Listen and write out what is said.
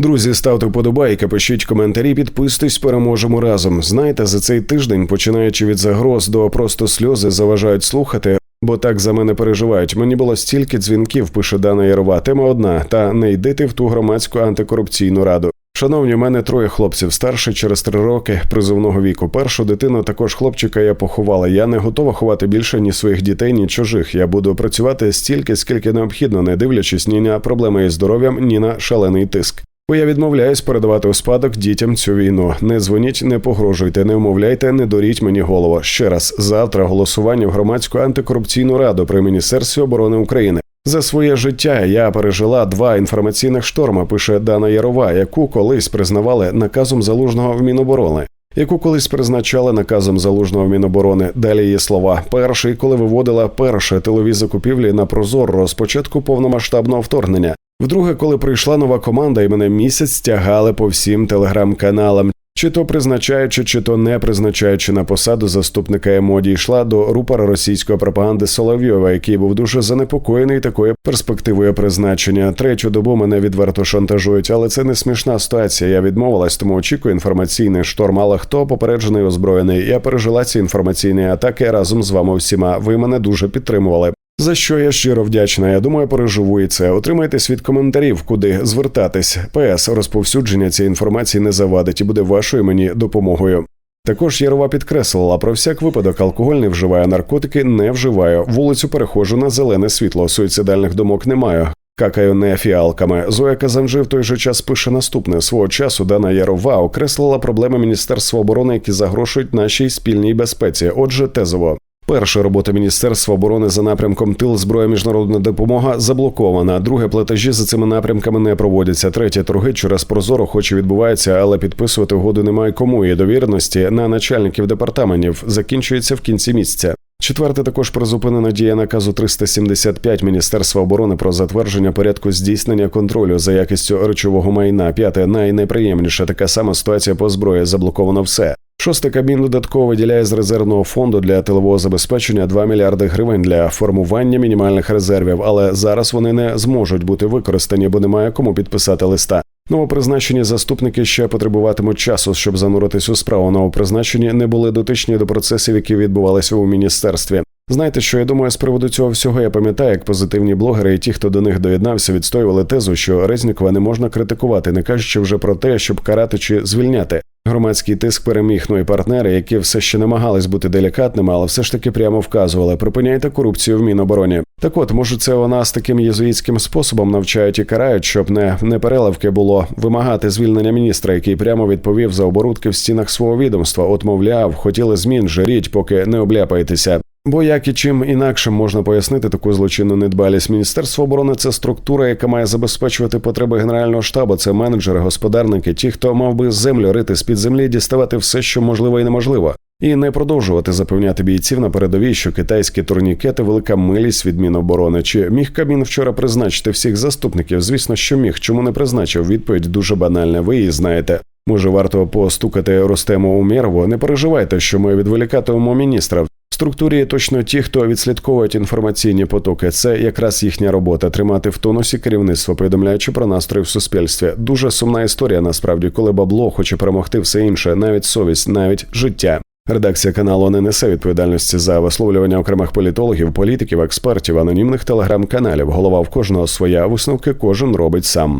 Друзі, ставте вподобайки, пишіть коментарі, підписуйтесь, переможемо разом. Знаєте, за цей тиждень, починаючи від загроз до просто сльози, заважають слухати. Бо так за мене переживають. Мені було стільки дзвінків, пише Дана Ярова. Тема одна: та не йдите в ту громадську антикорупційну раду. Шановні, у мене троє хлопців старший через три роки призовного віку. Першу дитину також хлопчика я поховала. Я не готова ховати більше ні своїх дітей, ні чужих. Я буду працювати стільки, скільки необхідно, не дивлячись ні на проблеми із здоров'ям, ні на шалений тиск. Бо я відмовляюсь передавати у спадок дітям цю війну. Не дзвоніть, не погрожуйте, не умовляйте, не доріть мені голову. Ще раз завтра голосування в громадську антикорупційну раду при міністерстві оборони України. За своє життя я пережила два інформаційних шторми. Пише Дана Ярова, яку колись признавали наказом залужного в Міноборони. Яку колись призначали наказом залужного Міноборони. Далі її слова. Перший, коли виводила перше тилові закупівлі на прозоро з початку повномасштабного вторгнення. Вдруге, коли прийшла нова команда, і мене місяць стягали по всім телеграм-каналам, чи то призначаючи, чи то не призначаючи на посаду заступника емоді, йшла до рупора російської пропаганди Соловйова, який був дуже занепокоєний такою перспективою призначення. Третю добу мене відверто шантажують, але це не смішна ситуація. Я відмовилась, тому очікую інформаційний шторм. Але хто попереджений озброєний? Я пережила ці інформаційні атаки разом з вами всіма. Ви мене дуже підтримували. За що я щиро вдячна. Я думаю, переживу і це. Отримайте від коментарів, куди звертатись. ПС розповсюдження цієї інформації не завадить і буде вашою мені допомогою. Також Ярова підкреслила про всяк випадок алкоголь не вживає, наркотики не вживаю. Вулицю перехожу на зелене світло. Суїцидальних думок не маю. Какаю не фіалками. Зоя Казанжи в той же час пише наступне свого часу. Дана Ярова окреслила проблеми Міністерства оборони, які загрошують нашій спільній безпеці. Отже, тезово. Перша робота Міністерства оборони за напрямком тил зброя міжнародна допомога заблокована. Друге платежі за цими напрямками не проводяться. Третє торги через прозоро, хоч і відбувається, але підписувати угоду немає кому. І довіреності на начальників департаментів закінчується в кінці місяця. Четверте, також призупинена дія наказу 375 Міністерства оборони про затвердження порядку здійснення контролю за якістю речового майна. П'яте найнеприємніше така сама ситуація по зброї. Заблоковано все. Шостий кабін додатково виділяє з резервного фонду для тилового забезпечення 2 мільярди гривень для формування мінімальних резервів, але зараз вони не зможуть бути використані, бо немає кому підписати листа. Новопризначені заступники ще потребуватимуть часу, щоб зануритись у справу. Новопризначені не були дотичні до процесів, які відбувалися у міністерстві. Знаєте, що я думаю з приводу цього всього? Я пам'ятаю, як позитивні блогери і ті, хто до них доєднався, відстоювали тезу, що Резнікова не можна критикувати, не кажучи вже про те, щоб карати чи звільняти. Громадський тиск переміг ну і партнери, які все ще намагались бути делікатними, але все ж таки прямо вказували: припиняйте корупцію в Мінобороні. Так от, може, це у нас таким єзуїтським способом навчають і карають, щоб не не переливки було вимагати звільнення міністра, який прямо відповів за оборудки в стінах свого відомства. От, мовляв, хотіли змін, жаріть, поки не обляпаєтеся. Бо як і чим інакше можна пояснити таку злочинну недбалість Міністерство оборони це структура, яка має забезпечувати потреби генерального штабу. Це менеджери, господарники, ті, хто мав би землю рити з під землі, діставати все, що можливо і неможливо, і не продовжувати запевняти бійців на передовій, що китайські турнікети велика милість від Міноборони. Чи міг Кабмін вчора призначити всіх заступників? Звісно, що міг. Чому не призначив? Відповідь дуже банальна. Ви її знаєте. Може, варто постукати Ростему Умєрову? Не переживайте, що ми відволікатимемо міністра структурі точно ті, хто відслідковують інформаційні потоки. Це якраз їхня робота тримати в тонусі керівництво, повідомляючи про настрої в суспільстві. Дуже сумна історія. Насправді, коли бабло хоче перемогти все інше, навіть совість, навіть життя. Редакція каналу не несе відповідальності за висловлювання окремих політологів, політиків, експертів, анонімних телеграм-каналів. Голова в кожного своя висновки кожен робить сам.